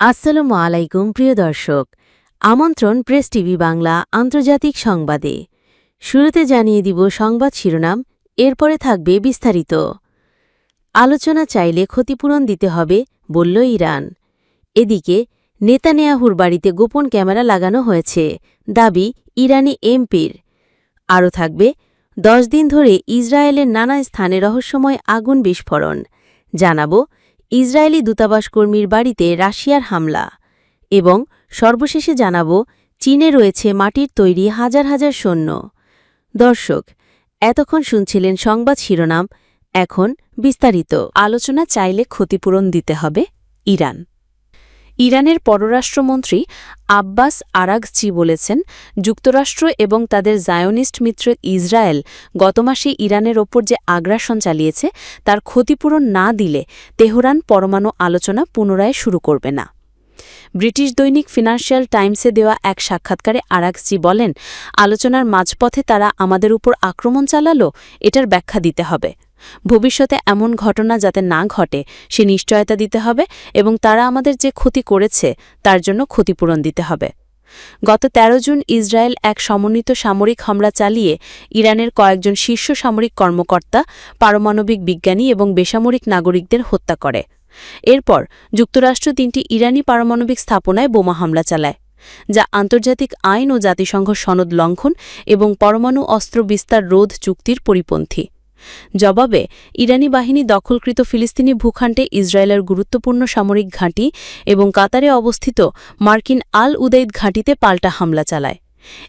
আসসালামু আলাইকুম, প্রিয় দর্শক। আমন্ত্রণ প্রেস টিভি বাংলা আন্তর্জাতিক সংবাদে। শুরুতে জানিয়ে দিব সংবাদ শিরোনাম, এরপরে থাকবে বিস্তারিত। আলোচনা চাইলে ক্ষতিপূরণ দিতে হবে, বলল ইরান। এদিকে, নেতানিয়াহুর বাড়িতে গোপন ক্যামেরা লাগানো হয়েছে, দাবি ইরানি এমপির। আরও থাকবে, দশ দিন ধরে ইসরায়েলের নানা স্থানে রহস্যময় আগুন বিস্ফোরণ। জানাব ইসরায়েলি দূতাবাস কর্মীর বাড়িতে রাশিয়ার হামলা এবং সর্বশেষে জানাব, চীনে রয়েছে মাটির তৈরি হাজার হাজার সৈন্য। দর্শক, এতক্ষণ শুনছিলেন সংবাদ শিরোনাম, এখন বিস্তারিত। আলোচনা চাইলে ক্ষতিপূরণ দিতে হবে ইরান। ইরানের পররাষ্ট্রমন্ত্রী আব্বাস আরাগচি বলেছেন, যুক্তরাষ্ট্র এবং তাদের জায়োনিস্ট মিত্র ইসরায়েল গত মাসে ইরানের ওপর যে আগ্রাসন চালিয়েছে, তার ক্ষতিপূরণ না দিলে তেহরান পরমাণু আলোচনা পুনরায় শুরু করবে না। ব্রিটিশ দৈনিক ফিনান্সিয়াল টাইমসে দেওয়া এক সাক্ষাৎকারে আরাকজি বলেন, আলোচনার মাঝপথে তারা আমাদের উপর আক্রমণ চালালো, এটার ব্যাখ্যা দিতে হবে। ভবিষ্যতে এমন ঘটনা যাতে না ঘটে, সে নিশ্চয়তা দিতে হবে এবং তারা আমাদের যে ক্ষতি করেছে, তার জন্য ক্ষতিপূরণ দিতে হবে। গত ১৩ জুন ইসরায়েল এক সমন্বিত সামরিক হামলা চালিয়ে ইরানের কয়েকজন শীর্ষ সামরিক কর্মকর্তা, পারমাণবিক বিজ্ঞানী এবং বেসামরিক নাগরিকদের হত্যা করে। এরপর যুক্তরাষ্ট্র তিনটি ইরানি পারমাণবিক স্থাপনায় বোমা হামলা চালায়, যা আন্তর্জাতিক আইন ও জাতিসংঘ সনদ লঙ্ঘন এবং পরমাণু অস্ত্র বিস্তার রোধ চুক্তির পরিপন্থী। জবাবে, ইরানি বাহিনী দখলকৃত ফিলিস্তিনি ভূখণ্ডে ইসরায়েলের গুরুত্বপূর্ণ সামরিক ঘাঁটি এবং কাতারে অবস্থিত মার্কিন আল উদাইদ ঘাঁটিতে পাল্টা হামলা চালায়।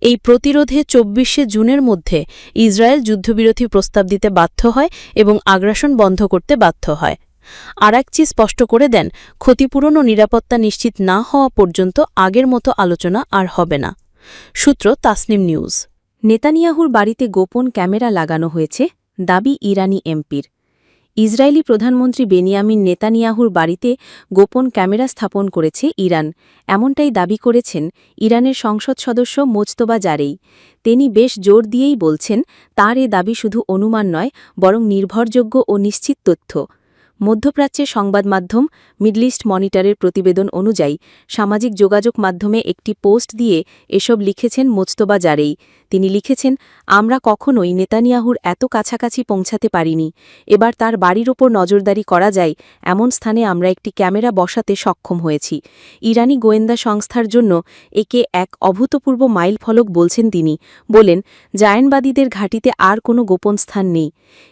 এই প্রতিরোধে চব্বিশে জুনের মধ্যে ইসরায়েল যুদ্ধবিরতি প্রস্তাব দিতে বাধ্য হয় এবং আগ্রাসন বন্ধ করতে বাধ্য হয়। আরাকচি স্পষ্ট করে দেন, ক্ষতিপূরণ ও নিরাপত্তা নিশ্চিত না হওয়া পর্যন্ত আগের মতো আলোচনা আর হবে না। সূত্র তাসনিম নিউজ। নেতানিয়াহুর বাড়িতে গোপন ক্যামেরা লাগানো হয়েছে। দাবি ইরানি এমপির। ইসরায়েলি প্রধানমন্ত্রী বেনিয়ামিন নেতানিয়াহুর বাড়িতে গোপন ক্যামেরা স্থাপন করেছে ইরান। এমনটাই দাবি করেছেন ইরানের সংসদ সদস্য মোজতবা জারেই। তিনি বেশ জোর দিয়েই বলছেন, তার এ দাবি শুধু অনুমান নয়, বরং নির্ভরযোগ্য ও নিশ্চিত তথ্য। মধ্যপ্রাচ্যের সংবাদ মাধ্যম মিডলিস্ট মনিটরের প্রতিবেদন অনুযায়ী সামাজিক যোগাযোগ মাধ্যমে একটি পোস্ট দিয়ে এসব লিখেছেন মোজতবা জারেই। তিনি লিখেছেন, আমরা কখনোই নেতানিয়াহুর এত কাছাকাছি পৌঁছাতে পারিনি। এবার তার বাড়ির ওপর নজরদারি করা যায়, এমন স্থানে আমরা একটি ক্যামেরা বসাতে সক্ষম হয়েছি। ইরানি গোয়েন্দা সংস্থার জন্য একে এক অভূতপূর্ব মাইল ফলক বলছেন তিনি। বলেন, জায়নবাদীদের ঘাটিতে আর কোনো গোপন স্থান নেই।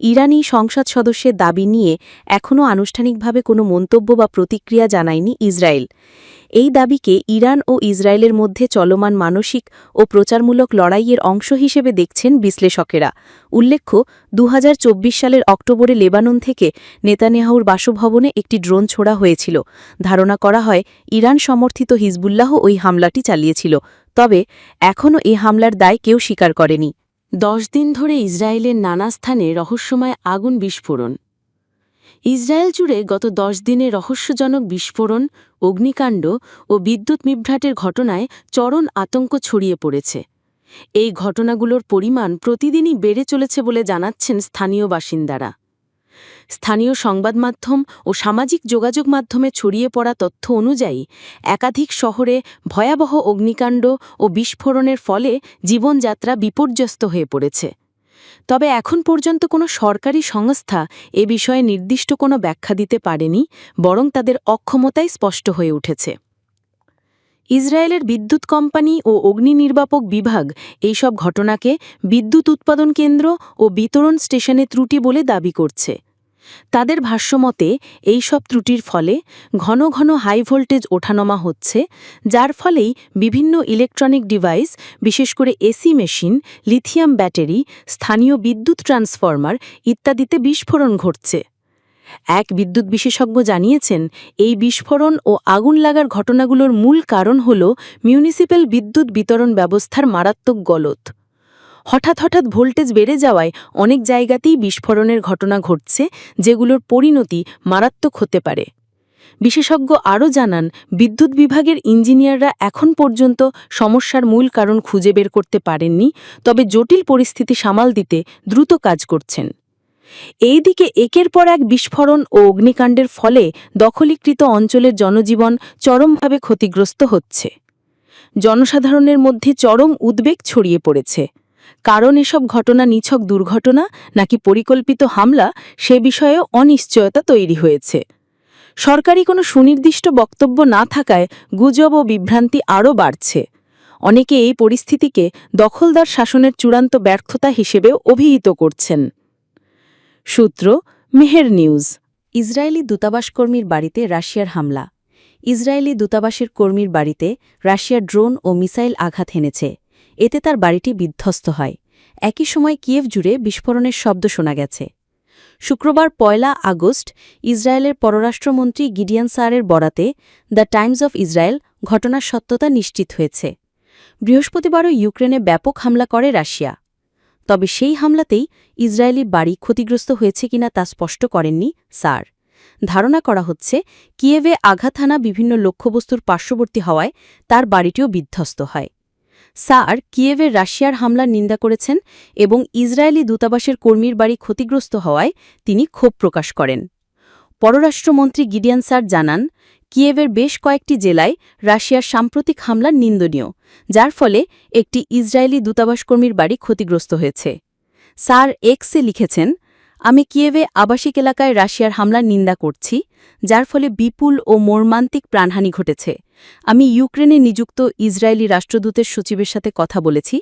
ইরানি সংসদ সদস্যের দাবি নিয়ে এখনও আনুষ্ঠানিকভাবে কোনো মন্তব্য বা প্রতিক্রিয়া জানায়নি ইসরায়েল। এই দাবিকে ইরান ও ইসরায়েলের মধ্যে চলমান মানসিক ও প্রচারমূলক লড়াইয়ের অংশ হিসেবে দেখছেন বিশ্লেষকেরা। উল্লেখ্য দু হাজার চব্বিশ সালের অক্টোবরে লেবানন থেকে নেতানিয়াহুর বাসভবনে একটি ড্রোন ছোড়া হয়েছিল। ধারণা করা হয়, ইরান সমর্থিত হিজবুল্লাহ ওই হামলাটি চালিয়েছিল। তবে, এখনও এ হামলার দায় কেউ স্বীকার করেনি। দশ দিন ধরে ইসরায়েলের নানা স্থানে রহস্যময় আগুন বিস্ফোরণ। ইসরায়েল জুড়ে গত দশ দিনে রহস্যজনক বিস্ফোরণ, অগ্নিকাণ্ড ও বিদ্যুৎ বিভ্রাটের ঘটনায় চরম আতঙ্ক ছড়িয়ে পড়েছে। এই ঘটনাগুলোর পরিমাণ প্রতিদিনই বেড়ে চলেছে বলে জানাচ্ছেন স্থানীয় বাসিন্দারা। স্থানীয় সংবাদ মাধ্যম ও সামাজিক যোগাযোগ মাধ্যমে ছড়িয়ে পড়া তথ্য অনুযায়ী, একাধিক শহরে ভয়াবহ অগ্নিকাণ্ড ও বিস্ফোরণের ফলে জীবনযাত্রা বিপর্যস্ত হয়ে পড়েছে। তবে এখন পর্যন্ত কোনো সরকারি সংস্থা এ বিষয়ে নির্দিষ্ট কোনো ব্যাখ্যা দিতে পারেনি, বরং তাদের অক্ষমতাই স্পষ্ট হয়ে উঠেছে। ইসরায়েলের বিদ্যুৎ কোম্পানি ও অগ্নি নির্বাপক বিভাগ এইসব ঘটনাকে বিদ্যুৎ উৎপাদন কেন্দ্র ও বিতরণ স্টেশনে ত্রুটি বলে দাবি করছে। তাদের ভাষ্যমতে এই সব ত্রুটির ফলে ঘন ঘন হাই ভোল্টেজ ওঠানামা হচ্ছে, যার ফলেই বিভিন্ন ইলেকট্রনিক ডিভাইস, বিশেষ করে এসি মেশিন, লিথিয়াম ব্যাটারি, স্থানীয় বিদ্যুৎ ট্রান্সফর্মার ইত্যাদিতে বিস্ফোরণ ঘটছে। এক বিদ্যুৎ বিশেষজ্ঞ জানিয়েছেন, এই বিস্ফোরণ ও আগুন লাগার ঘটনাগুলোর মূল কারণ হল মিউনিসিপ্যাল বিদ্যুৎ বিতরণ ব্যবস্থার মারাত্মক গলত হঠাৎ হঠাৎ ভোল্টেজ বেড়ে যাওয়ায় অনেক জায়গাতেই বিস্ফোরণের ঘটনা ঘটছে, যেগুলোর পরিণতি মারাত্মক হতে পারে। বিশেষজ্ঞ আরও জানান, বিদ্যুৎ বিভাগের ইঞ্জিনিয়াররা এখন পর্যন্ত সমস্যার মূল কারণ খুঁজে বের করতে পারেননি, তবে জটিল পরিস্থিতি সামাল দিতে দ্রুত কাজ করছেন। এইদিকে একের পর এক বিস্ফোরণ ও অগ্নিকাণ্ডের ফলে দখলীকৃত অঞ্চলের জনজীবন চরমভাবে ক্ষতিগ্রস্ত হচ্ছে। জনসাধারণের মধ্যে চরম উদ্বেগ ছড়িয়ে পড়েছে। কারণ এসব ঘটনা নিছক দুর্ঘটনা নাকি পরিকল্পিত হামলা, সে বিষয়ে অনিশ্চয়তা তৈরি হয়েছে। সরকারি কোনো সুনির্দিষ্ট বক্তব্য না থাকায় গুজব ও বিভ্রান্তি আরও বাড়ছে। অনেকে এই পরিস্থিতিকে দখলদার শাসনের চূড়ান্ত ব্যর্থতা হিসেবেও অভিহিত করছেন। সূত্র, মেহের নিউজ। ইসরায়েলি দূতাবাসকর্মীর বাড়িতে রাশিয়ার হামলা। ইসরায়েলি দূতাবাসের কর্মীর বাড়িতে রাশিয়ার ড্রোন ও মিসাইল আঘাত হেনেছে। এতে তার বাড়িটি বিধ্বস্ত হয়। একই সময় কিয়েভ জুড়ে বিস্ফোরণের শব্দ শোনা গেছে। শুক্রবার পয়লা আগস্ট, ইসরায়েলের পররাষ্ট্রমন্ত্রী গিডিয়ান সারের বরাতে দ্য টাইমস অফ ইসরায়েল ঘটনার সত্যতা নিশ্চিত হয়েছে। বৃহস্পতিবারও ইউক্রেনে ব্যাপক হামলা করে রাশিয়া। তবে সেই হামলাতেই ইসরায়েলি বাড়ি ক্ষতিগ্রস্ত হয়েছে কিনা তা স্পষ্ট করেননি সার ধারণা করা হচ্ছে, কিয়েভে আঘাত হানা বিভিন্ন লক্ষ্যবস্তুর পার্শ্ববর্তী হওয়ায় তার বাড়িটিও বিধ্বস্ত হয়। সার কিয়েভের রাশিয়ার হামলার নিন্দা করেছেন এবং ইসরায়েলি দূতাবাসের কর্মীর বাড়ি ক্ষতিগ্রস্ত হওয়ায় তিনি ক্ষোভ প্রকাশ করেন। পররাষ্ট্রমন্ত্রী গিডিয়ান স্যার জানান, কিয়েভের বেশ কয়েকটি জেলায় রাশিয়ার সাম্প্রতিক হামলার নিন্দনীয়, যার ফলে একটি ইসরায়েলি দূতাবাসকর্মীর বাড়ি ক্ষতিগ্রস্ত হয়েছে। স্যার এক্সে লিখেছেন আমি কিয়েভে আবাসিক এলাকায় রাশিয়ার হামলার নিন্দা করছি, যার ফলে বিপুল ও মর্মান্তিক প্রাণহানি ঘটেছে। আমি ইউক্রেনে নিযুক্ত ইসরায়েলি রাষ্ট্রদূতের সচিবের সাথে কথা বলেছি,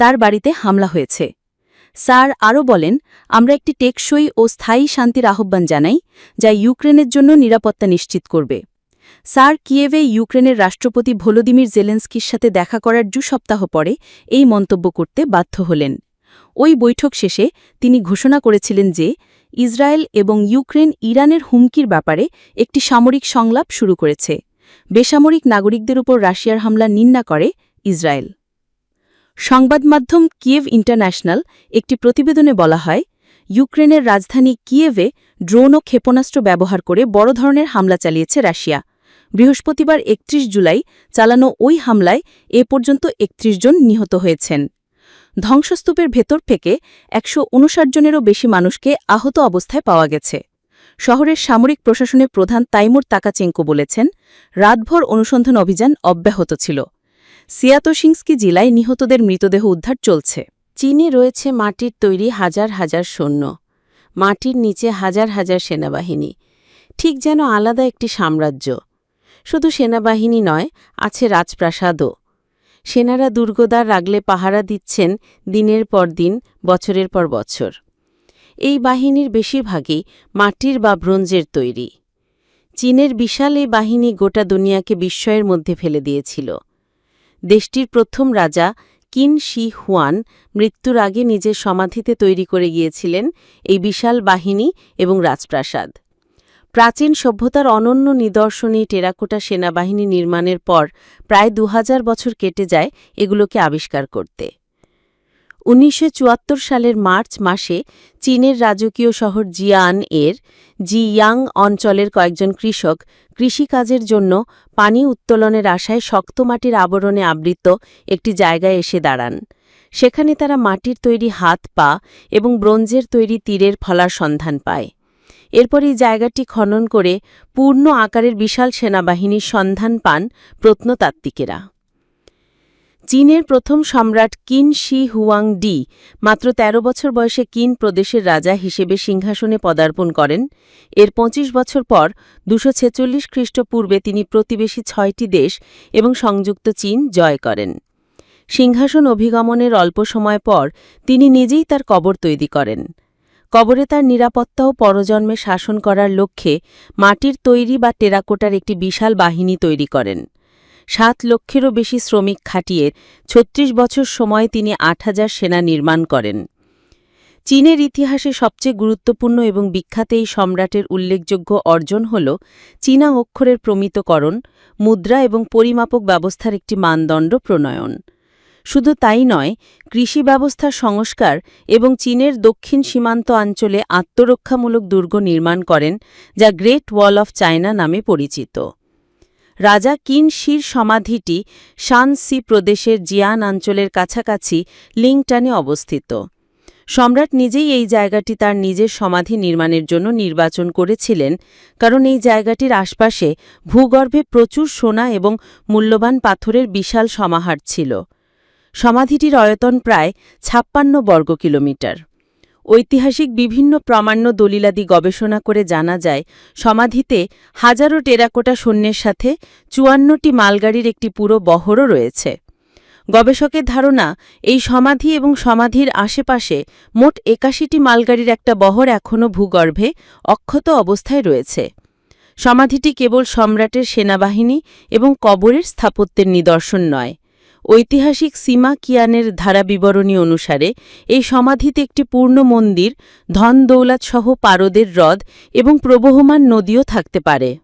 তার বাড়িতে হামলা হয়েছে। স্যার আরও বলেন, আমরা একটি টেকসই ও স্থায়ী শান্তির আহ্বান জানাই, যা ইউক্রেনের জন্য নিরাপত্তা নিশ্চিত করবে। স্যার, কিয়েভে ইউক্রেনের রাষ্ট্রপতি ভলোদিমির জেলেন্সকির সাথে দেখা করার দু সপ্তাহ পরে এই মন্তব্য করতে বাধ্য হলেন। ওই বৈঠক শেষে তিনি ঘোষণা করেছিলেন যে ইসরায়েল এবং ইউক্রেন ইরানের হুমকির ব্যাপারে একটি সামরিক সংলাপ শুরু করেছে। বেসামরিক নাগরিকদের উপর রাশিয়ার হামলা নিন্দা করে ইসরায়েল। সংবাদ মাধ্যম কিয়েভ ইন্টারন্যাশনাল একটি প্রতিবেদনে বলা হয়, ইউক্রেনের রাজধানী কিয়েভে ড্রোন ও ক্ষেপণাস্ত্র ব্যবহার করে বড় ধরনের হামলা চালিয়েছে রাশিয়া। বৃহস্পতিবার একত্রিশ জুলাই চালানো ওই হামলায় এ পর্যন্ত একত্রিশ জন নিহত হয়েছেন। ধ্বংসস্তূপের ভেতর থেকে একশো উনষাট জনেরও বেশি মানুষকে আহত অবস্থায় পাওয়া গেছে। শহরের সামরিক প্রশাসনের প্রধান তাইমুর তাকাচেঙ্কো বলেছেন, রাতভর অনুসন্ধান অভিযান অব্যাহত ছিল। সিয়াতোসিংস্কি জেলায় নিহতদের মৃতদেহ উদ্ধার চলছে। চীনে রয়েছে মাটির তৈরি হাজার হাজার সৈন্য। মাটির নিচে হাজার হাজার সেনাবাহিনী। ঠিক যেন আলাদা একটি সাম্রাজ্য। শুধু সেনাবাহিনী নয়, আছে রাজপ্রাসাদও। সেনারা দুর্গদার রাগলে পাহারা দিচ্ছেন দিনের পর দিন, বছরের পর বছর। এই বাহিনীর বেশিরভাগই মাটির বা ব্রোঞ্জের তৈরি। চীনের বিশাল এই বাহিনী গোটা দুনিয়াকে বিস্ময়ের মধ্যে ফেলে দিয়েছিল। দেশটির প্রথম রাজা কিন শি হুয়ান মৃত্যুর আগে নিজের সমাধিতে তৈরি করে গিয়েছিলেন এই বিশাল বাহিনী এবং রাজপ্রাসাদ। প্রাচীন সভ্যতার অনন্য নিদর্শনী টেরাকোটা সেনাবাহিনী নির্মাণের পর প্রায় দু হাজার বছর কেটে যায় এগুলোকে আবিষ্কার করতে। উনিশশো চুয়াত্তর সালের মার্চ মাসে চীনের রাজকীয় শহর জিয়ান এর জিয়াং অঞ্চলের কয়েকজন কৃষক কৃষিকাজের জন্য পানি উত্তোলনের আশায় শক্ত মাটির আবরণে আবৃত একটি জায়গায় এসে দাঁড়ান। সেখানে তারা মাটির তৈরি হাত পা এবং ব্রোঞ্জের তৈরি তীরের ফলার সন্ধান পায়। এরপর এই জায়গাটি খনন করে পূর্ণ আকারের বিশাল সেনাবাহিনীর সন্ধান পান প্রত্নতাত্ত্বিকেরা। চীনের প্রথম সম্রাট কিন শি হুয়াং ডি মাত্র ১৩ বছর বয়সে কিন প্রদেশের রাজা হিসেবে সিংহাসনে পদার্পণ করেন। এর ২৫ বছর পর দুশো ছেচল্লিশ খ্রিস্টপূর্বে তিনি প্রতিবেশী ছয়টি দেশ এবং সংযুক্ত চীন জয় করেন। সিংহাসন অভিগমনের অল্প সময় পর তিনি নিজেই তার কবর তৈরি করেন। কবরে তার নিরাপত্তা ও পরজন্মে শাসন করার লক্ষ্যে মাটির তৈরি বা টেরাকোটার একটি বিশাল বাহিনী তৈরি করেন। সাত লক্ষেরও বেশি শ্রমিক খাটিয়ে ছত্রিশ বছর সময় তিনি আট হাজার সেনা নির্মাণ করেন। চীনের ইতিহাসে সবচেয়ে গুরুত্বপূর্ণ এবং বিখ্যাত এই সম্রাটের উল্লেখযোগ্য অর্জন হল চীনা অক্ষরের প্রমিতকরণ, মুদ্রা এবং পরিমাপক ব্যবস্থার একটি মানদণ্ড প্রণয়ন। শুধু তাই নয়, কৃষি ব্যবস্থার সংস্কার এবং চীনের দক্ষিণ সীমান্ত অঞ্চলে আত্মরক্ষামূলক দুর্গ নির্মাণ করেন, যা গ্রেট ওয়াল অফ চায়না নামে পরিচিত। রাজা কিন শির সমাধিটি শানসি প্রদেশের জিয়ান অঞ্চলের কাছাকাছি লিংটানে অবস্থিত। সম্রাট নিজেই এই জায়গাটি তার নিজের সমাধি নির্মাণের জন্য নির্বাচন করেছিলেন, কারণ এই জায়গাটির আশপাশে ভূগর্ভে প্রচুর সোনা এবং মূল্যবান পাথরের বিশাল সমাহার ছিল। সমাধিটির আয়তন প্রায় ছাপ্পান্ন বর্গ কিলোমিটার। ঐতিহাসিক বিভিন্ন প্রামাণ্য দলিলাদি গবেষণা করে জানা যায়, সমাধিতে হাজারো টেরাকোটা সৈন্যের সাথে চুয়ান্নটি মালগাড়ির একটি পুরো বহরও রয়েছে। গবেষকের ধারণা, এই সমাধি এবং সমাধির আশেপাশে মোট একাশিটি মালগাড়ির একটা বহর এখনও ভূগর্ভে অক্ষত অবস্থায় রয়েছে। সমাধিটি কেবল সম্রাটের সেনাবাহিনী এবং কবরের স্থাপত্যের নিদর্শন নয়। ঐতিহাসিক সীমা কিয়ানের ধারা বিবরণী অনুসারে, এই সমাধিতে একটি পূর্ণ মন্দির ধন দৌলাতসহ পারদের হ্রদ এবং প্রবহমান নদীও থাকতে পারে।